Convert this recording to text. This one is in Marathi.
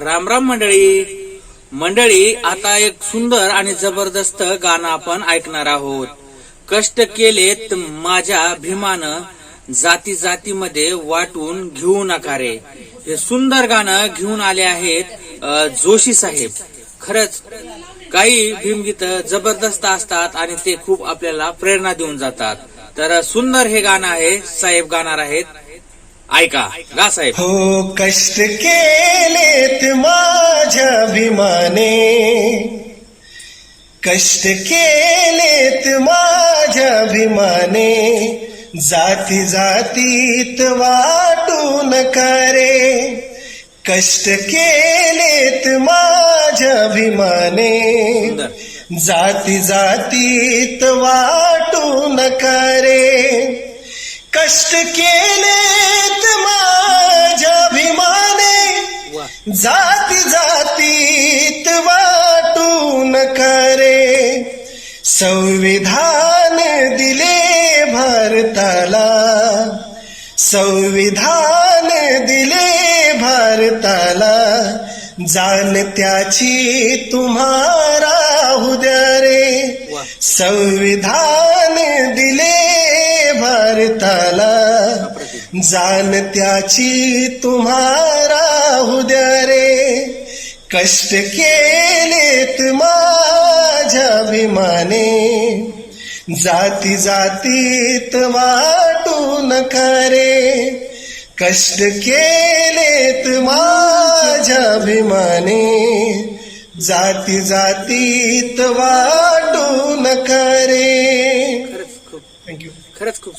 राम राम मंडळी. मंडळी आता एक सुंदर आणि जबरदस्त गाणं आपण ऐकणार आहोत. कष्ट केलेत माझ्या भीमानं जाती जातीमध्ये वाटून घेऊ नका रे. हे सुंदर गाणं घेऊन आले आहेत जोशी साहेब. खरंच काही भीमगीत जबरदस्त असतात आणि ते खूप आपल्याला प्रेरणा देऊन जातात. तर सुंदर हे गाणं आहे साहेब गाणार आहेत. ऐका गा साहेब. हो कष्ट केलेत माझ्या भीमाने कष्ट केलेत माझ्या भीमाने जाती जातीत वाटून करे कष्ट केलेत माझ्या भीमाने सुंदर. जाती जातीत वाटून करे कष्ट केलेत जाती जातीत वाटून करे संविधान दिले भारताला. संविधान दिले भारताला. जाण त्याची तुम्हारा उद्या रे. संविधान दिले भारताला. अप्रतिम. जाण त्याची तुम्हारा उद्या कष्ट केलेत माझ्या भीमाने जाती जातीत वाटून करे कष्ट केलेत माझ्या भीमाने जाती जातीत वाटून खूप. थँक्यू खरंच खूप.